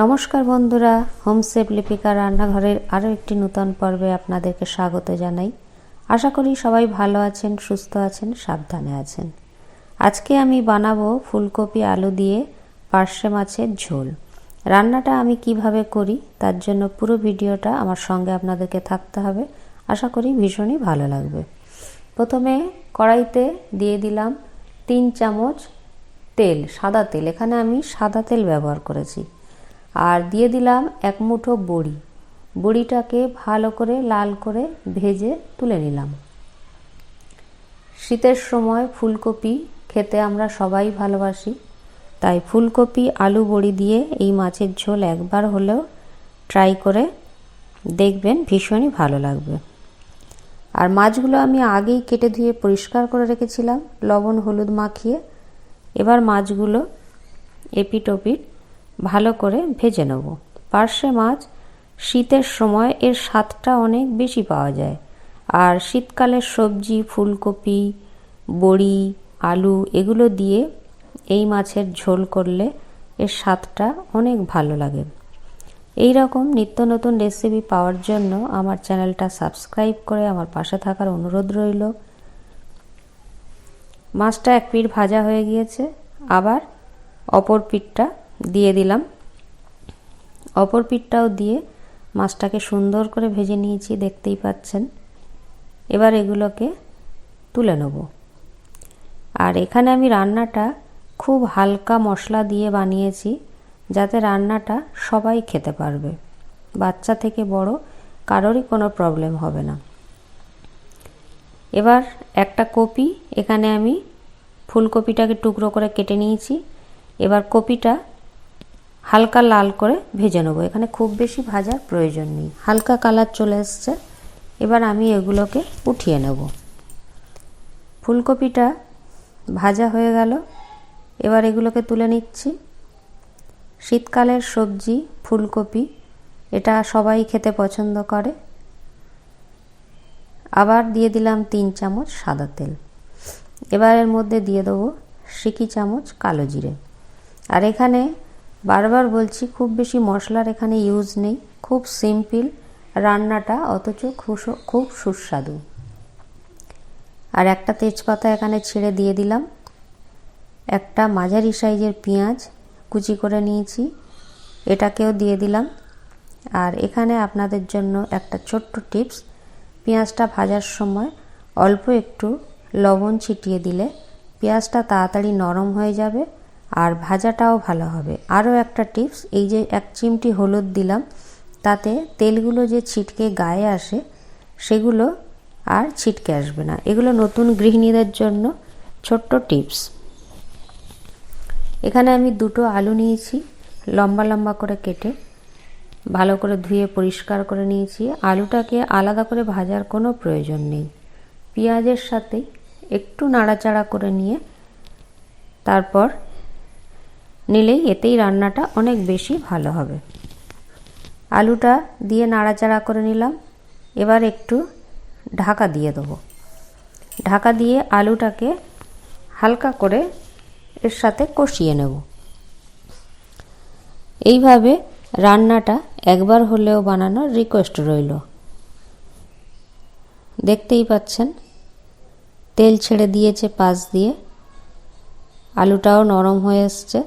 নমস্কার বন্ধুরা home safe Lipika রান্নাঘরের আরও একটি নূতন পর্বে আপনাদেরকে স্বাগত জানাই। আশা করি সবাই ভালো আছেন, সুস্থ আছেন, সাবধানে আছেন। আজকে আমি বানাবো ফুলকপি আলু দিয়ে পার্শে মাছের ঝোল। রান্নাটা আমি কীভাবে করি তার জন্য পুরো ভিডিওটা আমার সঙ্গে আপনাদেরকে থাকতে হবে। আশা করি ভীষণই ভালো লাগবে। প্রথমে কড়াইতে দিয়ে দিলাম তিন চামচ তেল, সাদা তেল। এখানে আমি সাদা তেল ব্যবহার করেছি। আর দিয়ে দিলাম এক মুঠো বড়ি। বড়িটাকে ভালো করে লাল করে ভেজে তুলে নিলাম। শীতের সময় ফুলকপি খেতে আমরা সবাই ভালোবাসি, তাই ফুলকপি, আলু, বড়ি দিয়ে এই মাছের ঝোল একবার হলেও ট্রাই করে দেখবেন ভীষণই ভালো লাগবে। আর মাছগুলো আমি আগেই কেটে ধুয়ে পরিষ্কার করে রেখেছিলাম, লবণ, হলুদ মাখিয়ে। এবার মাছগুলো এপিট ওপিট ভালো করে ভেজে নেব। পার্শে মাছ শীতের সময় এর স্বাদটা অনেক বেশি পাওয়া যায়। আর শীতকালের সবজি, ফুলকপি, বড়ি, আলু এগুলো দিয়ে এই মাছের ঝোল করলে এর স্বাদটা অনেক ভালো লাগে। এই রকম নিত্য নতুন রেসিপি পাওয়ার জন্য আমার চ্যানেলটা সাবস্ক্রাইব করে আমার পাশে থাকার অনুরোধ রইল। মাছটা এক পিঠ ভাজা হয়ে গিয়েছে। আবার অপর পিঠটা দিয়ে দিলাম। অপর পিঠটাও দিয়ে মাছটাকে সুন্দর করে ভেজে নিয়েছি, দেখতেই পাচ্ছেন। এবার এগুলোকে তুলে নেব। আর এখানে আমি রান্নাটা খুব হালকা মশলা দিয়ে বানিয়েছি, যাতে রান্নাটা সবাই খেতে পারবে। বাচ্চা থেকে বড় কারোরই কোনো প্রবলেম হবে না। এবার একটা কপি, এখানে আমি ফুলকপিটাকে টুকরো করে কেটে নিয়েছি। এবার কপিটা হালকা লাল করে ভেজে নেব। এখানে খুব বেশি ভাজার প্রয়োজন নেই। হালকা কালার চলে এসছে। এবার আমি এগুলোকে উঠিয়ে নেব। ফুলকপিটা ভাজা হয়ে গেল। এবার এগুলোকে তুলে নিচ্ছি। শীতকালের সবজি, ফুলকপি, এটা সবাই খেতে পছন্দ করে। আবার দিয়ে দিলাম তিন চামচ সাদা তেল। এবার এর মধ্যে দিয়ে দেবো সিকি চামচ কালো জিরে। আর এখানে বারবার বলছি, খুব বেশি মশলার এখানে ইউজ নেই। খুব সিম্পল রান্নাটা অথচ খুব সুস্বাদু। আর একটা তেজপাতা এখানে ছেড়ে দিয়ে দিলাম। একটা মাঝারি সাইজের পেঁয়াজ কুচি করে নিয়েছি। এটাকেও দিয়ে দিলাম। আর এখানে আপনাদের জন্য একটা ছোট্ট টিপস পেঁয়াজটা ভাজার সময় অল্প একটু লবণ ছিটিয়ে দিলে পেঁয়াজটা তাড়াতাড়ি নরম হয়ে যাবে। আর ভাজাটাও ভালো হবে। আরও একটা টিপস, এই যে এক চিমটি হলুদ দিলাম, তাতে তেলগুলো যে ছিটকে গায়ে আসে, সেগুলো আর ছিটকে আসবে না। এগুলো নতুন গৃহিণীদের জন্য ছোট্ট টিপস। এখানে আমি দুটো আলু নিয়েছি, লম্বা লম্বা করে কেটে ভালো করে ধুয়ে পরিষ্কার করে নিয়েছি। আলুটাকে আলাদা করে ভাজার কোনো প্রয়োজন নেই। পেঁয়াজের সাথে একটু নাড়াচাড়া করে নিয়ে তারপর নিলেই এতেই রান্নাটা অনেক বেশি ভালো হবে। আলুটা দিয়ে নাড়াচাড়া করে নিলাম। এবার একটু ঢাকা দিয়ে দেবো। ঢাকা দিয়ে আলুটাকে হালকা করে এর সাথে কষিয়ে নেব। এইভাবে রান্নাটা একবার হলেও বানানোর রিকোয়েস্ট রইল। দেখতেই পাচ্ছেন, তেল ছেড়ে দিয়েছে পাশ দিয়ে। আলুটাও নরম হয়ে এসছে।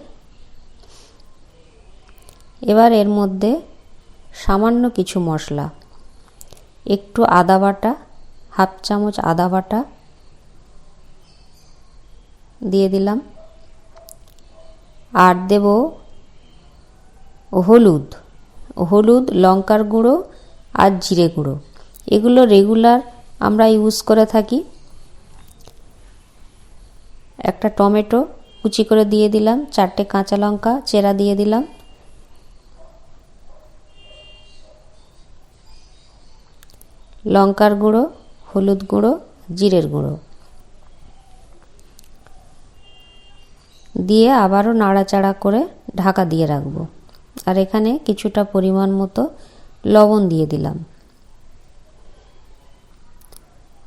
এবার এর মধ্যে সামান্য কিছু মশলা। একটু আদা বাটা, হাফ চামচ আদা বাটা দিয়ে দিলাম। আর দেব হলুদ হলুদ, লঙ্কার গুঁড়ো আর জিরে গুঁড়ো। এগুলো রেগুলার আমরা ইউজ করে থাকি। একটা টমেটো কুচি করে দিয়ে দিলাম, চারটে কাঁচা লঙ্কা, চেরা দিয়ে দিলাম। লঙ্কার গুঁড়ো, হলুদ গুঁড়ো, জিরের গুঁড়ো। দিয়ে আবারও নাড়াচাড়া করে ঢাকা দিয়ে রাখব। আর এখানে কিছুটা পরিমাণ মতো লবণ দিয়ে দিলাম।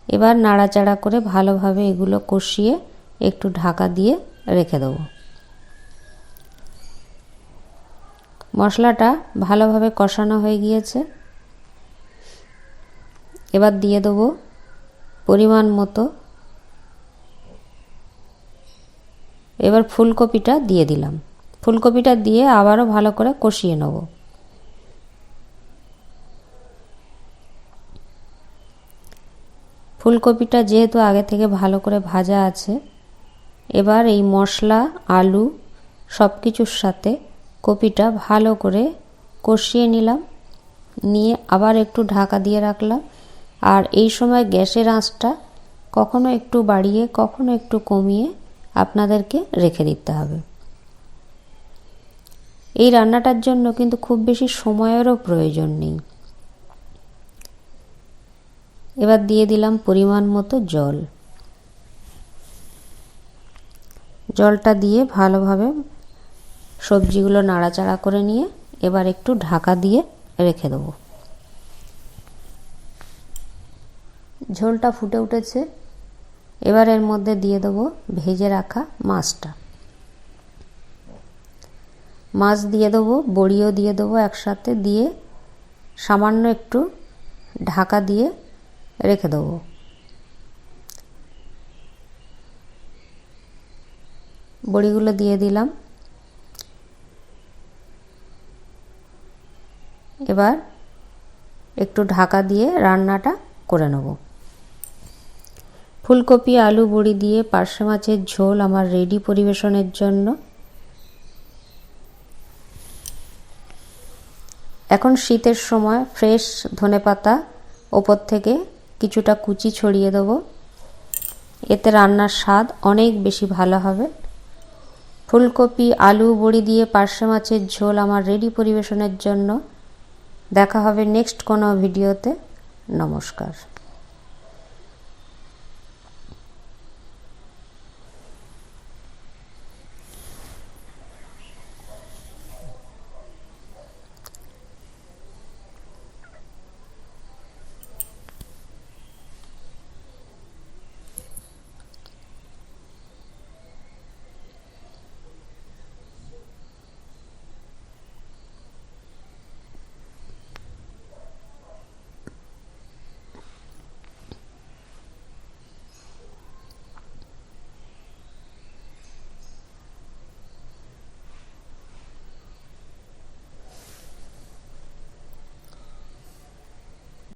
এবার নাড়াচাড়া করে ভালোভাবে এগুলো কষিয়ে একটু ঢাকা দিয়ে রেখে দেবো। মশলাটা ভালোভাবে কষানো হয়ে গিয়েছে। এবার দিয়ে দেবো পরিমাণ মতো। এবার ফুলকপিটা দিয়ে দিলাম। ফুলকপিটা দিয়ে আবারও ভালো করে কষিয়ে নেব। ফুলকপিটা যেহেতু আগে থেকে ভালো করে ভাজা আছে, এবার এই মশলা, আলু সব কিছুর সাথে কপিটা ভালো করে কষিয়ে নিলাম। নিয়ে আবার একটু ঢাকা দিয়ে রাখলাম। আর এই সময় গ্যাসের আঁচটা কখনো একটু বাড়িয়ে, কখনো একটু কমিয়ে আপনাদেরকে রেখে দিতে হবে। এই রান্নাটার জন্য কিন্তু খুব বেশি সময়েরও প্রয়োজন নেই। এবার দিয়ে দিলাম পরিমাণ মতো জল। জলটা দিয়ে ভালোভাবে সবজিগুলো নাড়াচাড়া করে নিয়ে এবার একটু ঢাকা দিয়ে রেখে দেবো। ঝোলটা ফুটে উঠেছে। এবার এর মধ্যে দিয়ে দেবো ভেজে রাখা মাছটা। মাছ দিয়ে দেবো, বড়িও দিয়ে দেবো একসাথে দিয়ে সামান্য একটু ঢাকা দিয়ে রেখে দেবো। বড়িগুলো দিয়ে দিলাম। এবার একটু ঢাকা দিয়ে রান্নাটা করে নেব। ফুলকপি, আলু, বড়ি দিয়ে পার্শে মাছের ঝোল আমার রেডি পরিবেশনের জন্য। এখন শীতের সময় ফ্রেশ ধনেপাতা ওপর থেকে কিছুটা কুচি ছড়িয়ে দেবো। এতে রান্নার স্বাদ অনেক বেশি ভালো হবে। ফুলকপি, আলু, বড়ি দিয়ে পার্শে মাছের ঝোল আমার রেডি পরিবেশনের জন্য। দেখা হবে নেক্সট কোনো ভিডিওতে নমস্কার।